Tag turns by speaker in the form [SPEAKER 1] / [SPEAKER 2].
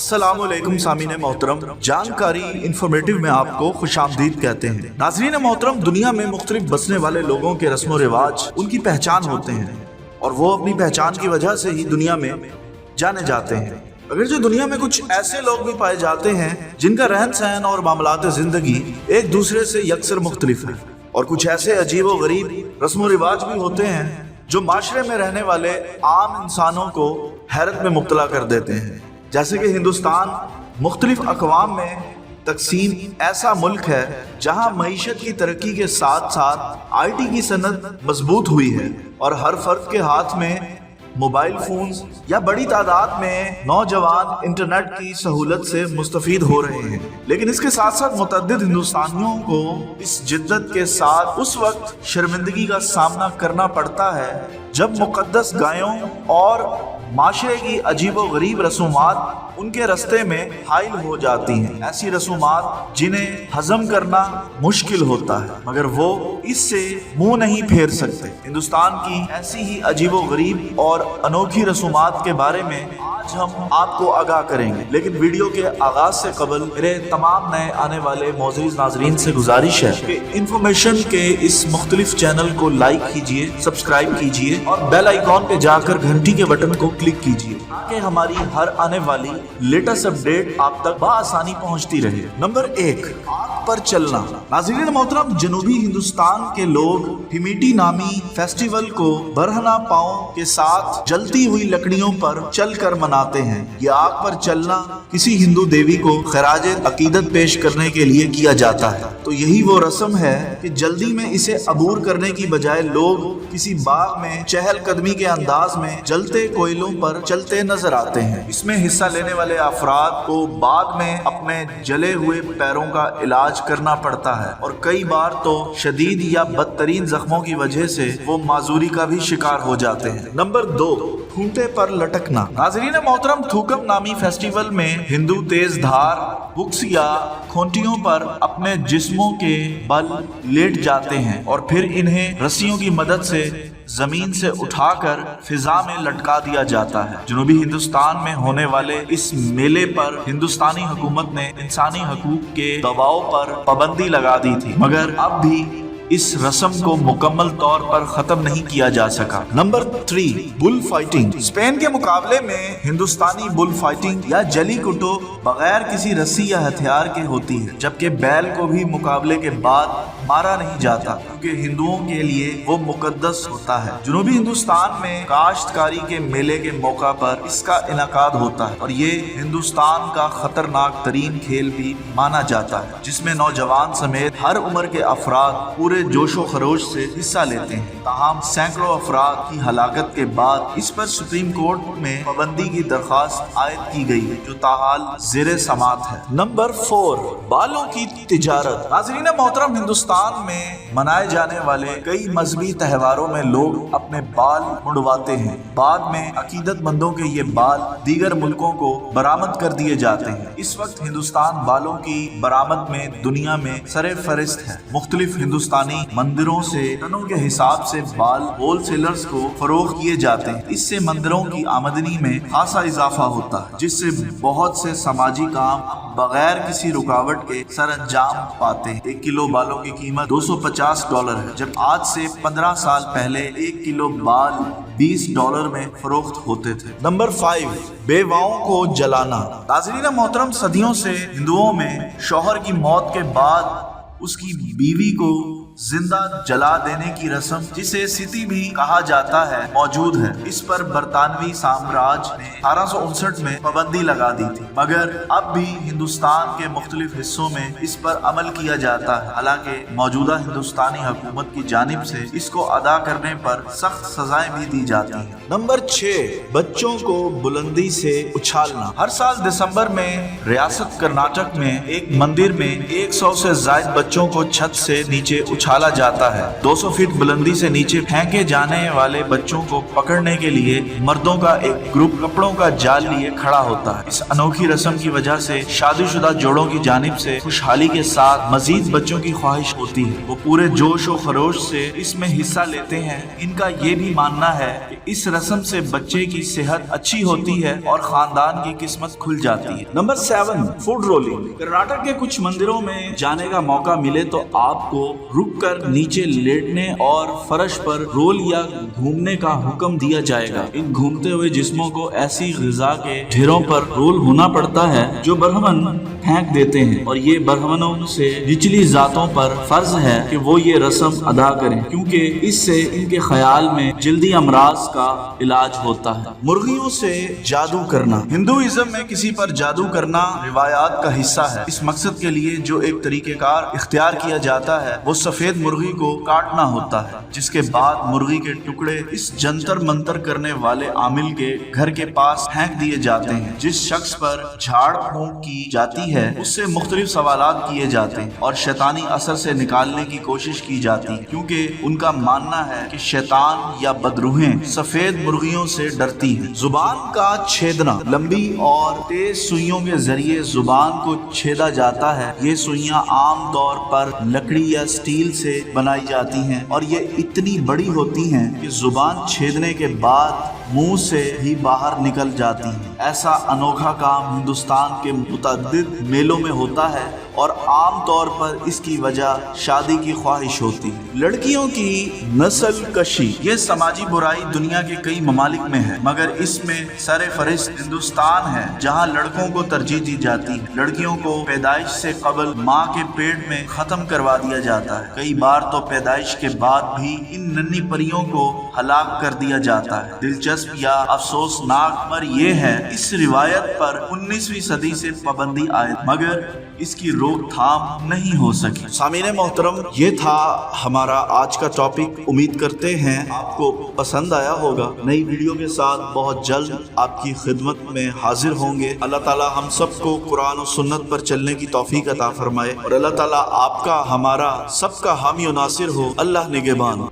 [SPEAKER 1] असलम सामीन मोहतरम जानकारी इंफॉर्मेटिव में आपको खुश आमदीद कहते हैं। नाजरीन मोहतरम, दुनिया में मुख्तलिफ़ बसने वाले लोगों के रस्म रिवाज, उनकी पहचान होते हैं। और वो अपनी पहचान की वजह से ही दुनिया में जाने जाते हैं। अगर जो दुनिया में कुछ ऐसे लोग भी पाए जाते हैं, जिनका रहन सहन और मामलात ज़िंदगी एक दूसरे से यकसर मुख्तलिफ़ है। और कुछ ऐसे अजीब व गरीब रस्म रिवाज भी होते हैं, जो माशरे में रहने वाले आम इंसानों को हैरत में मुबतला कर देते हैं। जैसे कि हिंदुस्तान मुख्तलिफ़ अकवाम में तकसीम ऐसा मुल्क है जहाँ मीशत की तरक्की के साथ साथ आई टी की सनत मज़बूत हुई है और हर फर्द के हाथ में मोबाइल फ़ोन या बड़ी तादाद में नौजवान इंटरनेट की सहूलत से मुस्तफ़ हो रहे हैं। लेकिन इसके साथ साथ मुतद हिंदुस्तानियों को इस जिद्दत के साथ उस वक्त शर्मिंदगी का सामना करना पड़ता है जब मुकदस गायों और माशरे की अजीब व गरीब रसूमात उनके रस्ते में हाइल हो जाती हैं। ऐसी रसूमात जिन्हें हजम करना मुश्किल होता है, मगर वो इससे मुँह नहीं फेर सकते। हिंदुस्तान की ऐसी ही अजीबो गरीब और अनोखी रसूमात के बारे में आज हम आपको आगाह करेंगे। लेकिन वीडियो के आगाज़ से कबल मेरे तमाम नए आने वाले मोजीज नाजरीन से गुजारिश है कि इंफॉर्मेशन के इस मुख्तलिफ़ चैनल को लाइक कीजिए, सब्सक्राइब कीजिए और बेल आइकॉन पे जाकर घंटी के बटन को क्लिक कीजिए, ताकि हमारी हर आने वाली लेटेस्ट अपडेट आप तक बसानी पहुँचती रहे। नंबर एक पर चलना। नाजरीन मोहतरम, जनूबी हिंदुस्तान के लोग हिमिटी नामी फेस्टिवल को बरहना पाओ के साथ जलती हुई लकड़ियों पर चल कर मनाते हैं। ये आग पर चलना किसी हिंदू देवी को खराज अकीदत पेश करने के लिए किया जाता है। तो यही वो रस्म है कि जल्दी में इसे अबूर करने की बजाय लोग किसी बाग में चहल कदमी के अंदाज में जलते कोयलों पर चलते नज़र आते हैं। इसमें हिस्सा लेने वाले अफराद को बाद में अपने जले हुए पैरों का इलाज करना पड़ता है। और कई बार तो शदीद या बदतरीन जख्मों की वजह से वो माजूरी का भी शिकार हो जाते हैं। नंबर दो, खूंटे पर लटकना। नाजरीन मोहतरम, थूकम नामी फेस्टिवल में हिंदू तेज धार, बुक्स या खोटियों पर अपने जिस्मों के बल लेट जाते हैं और फिर इन्हें रस्सियों की मदद से ज़मीन से उठाकर फिजा में लटका दिया जाता है। जनूबी हिंदुस्तान में होने वाले इस मेले पर हिंदुस्तानी हुकूमत ने इंसानी हकूक के दबाव पर पाबंदी लगा दी थी। मगर अब भी इस रस्म को मुकम्मल तौर पर खत्म नहीं किया जा सका। Number three, bull fighting. Spain के मुकाबले में हिंदुस्तानी बुल फाइटिंग या जली कुटो बगैर किसी रस्सी या हथियार के होती है, जबकि बैल को भी मुकाबले के बाद मारा नहीं जाता। क्योंकि हिंदुओं के लिए वो मुकद्दस होता है। जुनूबी हिंदुस्तान में काश्तकारी के मेले के मौका पर इसका इनका होता है और ये हिंदुस्तान का खतरनाक तरीन खेल भी माना जाता है, जिसमें नौजवान समेत हर उम्र के अफराद पूरे जोशो खरोश से हिस्सा लेते हैं। तमाम सैकड़ों अफराद की हलाकत के बाद इस पर सुप्रीम कोर्ट में पाबंदी की दरखास्त आयद की गई है, जो ताहाल जेर समात है। नंबर फोर, बालों की तिजारत। नाजरीन मोहतरम, हिंदुस्तान में मनाए जाने वाले कई मजहबी त्योहारों में लोग अपने बाल मुड़वाते हैं। बाद में अकीदतमंदों के ये बाल दीगर मुल्कों को बरामद कर दिए जाते हैं। इस वक्त हिंदुस्तान बालों की बरामद में दुनिया में सरे फरिस्त है। मुख्तलिफ़ हिंदुस्तानी मंदिरों से टनों के हिसाब से बाल होलसेलर्स को फरोख किए जाते हैं। इससे मंदिरों की आमदनी में खासा इजाफा होता है, जिससे बहुत से समाजी काम बगैर किसी रुकावट के सर अंजाम पाते हैं। एक किलो बालों की कीमत 250 डॉलर है। जब आज से 15 साल पहले एक किलो बाल 20 डॉलर में फरोख्त होते थे। नंबर फाइव, बेवाओं को जलाना। नाजरीन, मोहतरम सदियों से हिंदुओं में शोहर की मौत के बाद उसकी बीवी को ज़िंदा जला देने की रस्म, जिसे सिटी भी कहा जाता है, मौजूद है। इस पर बरतानवी साम्राज्य ने अठारह सौ उनसठ में पाबंदी लगा दी थी। मगर अब भी हिंदुस्तान के मुख्तलिफ़ हिस्सों में इस पर अमल किया जाता है। हालाँकि मौजूदा हिंदुस्तानी हुकूमत की जानब से इसको अदा करने पर सख्त सजाएँ भी दी जाती हैं। नंबर छह बच्चों को बुलंदी से उछालना। हर साल दिसंबर में रियासत कर्नाटक में एक मंदिर में 100 से ज़्यादा बच्चों को छत से नीचे उछाल उछाला जाता है। 200 फीट बुलंदी से नीचे फेंके जाने वाले बच्चों को पकड़ने के लिए मर्दों का एक ग्रुप कपड़ों का जाल लिए खड़ा होता है। इस अनोखी रस्म की वजह से शादीशुदा जोड़ों की जानिब से खुशहाली के साथ मजीद बच्चों की ख्वाहिश होती है। वो पूरे जोश और खरोश से इसमें हिस्सा लेते हैं। इनका ये भी मानना है कि इस रस्म से बच्चे की सेहत अच्छी होती है और खानदान की किस्मत खुल जाती है। Number seven, food rolling. Karnataka के कुछ मंदिरों में जाने का मौका मिले तो आपको रुक कर नीचे लेटने और फर्श पर रोल या घूमने का हुक्म दिया जाएगा। इन घूमते हुए जिस्मों को ऐसी गजा के ढेरों पर रोल होना पड़ता है, जो बरहमन फेंक देते हैं। और ये बरहमनों से निचली जातों पर फ़र्ज़ है कि वो ये रस्म अदा करें क्योंकि इससे इनके ख्याल में जल्दी अमराज का इलाज होता है। मुर्गियों से जादू करना। हिंदुइज्म में किसी पर जादू करना रिवायात का हिस्सा है। इस मकसद के लिए जो एक तरीकेकार इख्तियार किया जाता है वो सफ़ेद मुर्गी को काटना होता है जिसके बाद मुर्गी के टुकड़े इस जंतर मंतर करने वाले आमिल के घर के पास फेंक दिए जाते हैं जिस शख्स पर झाड़ फूंक की जाती है। उससे मुख्तलिफ़ सवाल किए जाते हैं और शैतानी असर से निकालने की कोशिश की जाती है, क्योंकि उनका मानना है कि शैतान या बदरूहें सफ़ेद मुर्गियों से डरती हैं। ज़ुबान का छेदना, लंबी और तेज सुइयों के ज़रिए ज़ुबान को छेदा जाता है, ये सुइयाँ आम तौर पर लकड़ी या स्टील से बनाई जाती हैं और ये इतनी बड़ी होती हैं कि ज़ुबान छेदने के बाद मुँह से ही बाहर निकल जाती हैं। ऐसा अनोखा काम हिंदुस्तान के मुतद मेलों में होता है और आम तौर पर इसकी वजह शादी की ख्वाहिश होती है। लड़कियों की नस्ल कशी, ये समाजी बुराई दुनिया के कई ममालिक में है, मगर इसमें सर फरिस्त हिंदुस्तान है, जहाँ लड़कों को तरजीह दी जाती है। लड़कियों को पैदाइश से कबल माँ के पेट में खत्म करवा दिया जाता है। कई बार तो पैदाइश के बाद भी इन नन्ही परियों को हलाक कर दिया जाता है। दिलचस्प या अफसोसनाक पर यह है, इस रिवायत पर 19वीं सदी से पाबंदी आए, मगर इसकी रोकथाम नहीं हो सकी। सामीन मोहतरम, ये था हमारा आज का टॉपिक उम्मीद करते हैं आपको पसंद आया होगा। नई वीडियो के साथ बहुत जल्द आपकी खिदमत में हाजिर होंगे। अल्लाह ताला हम सबको कुरान और सुन्नत पर चलने की तौफीक अता फरमाए। और अल्लाह ताला आपका, हमारा, सबका हामी नासिर हो। अल्लाह निगेबान।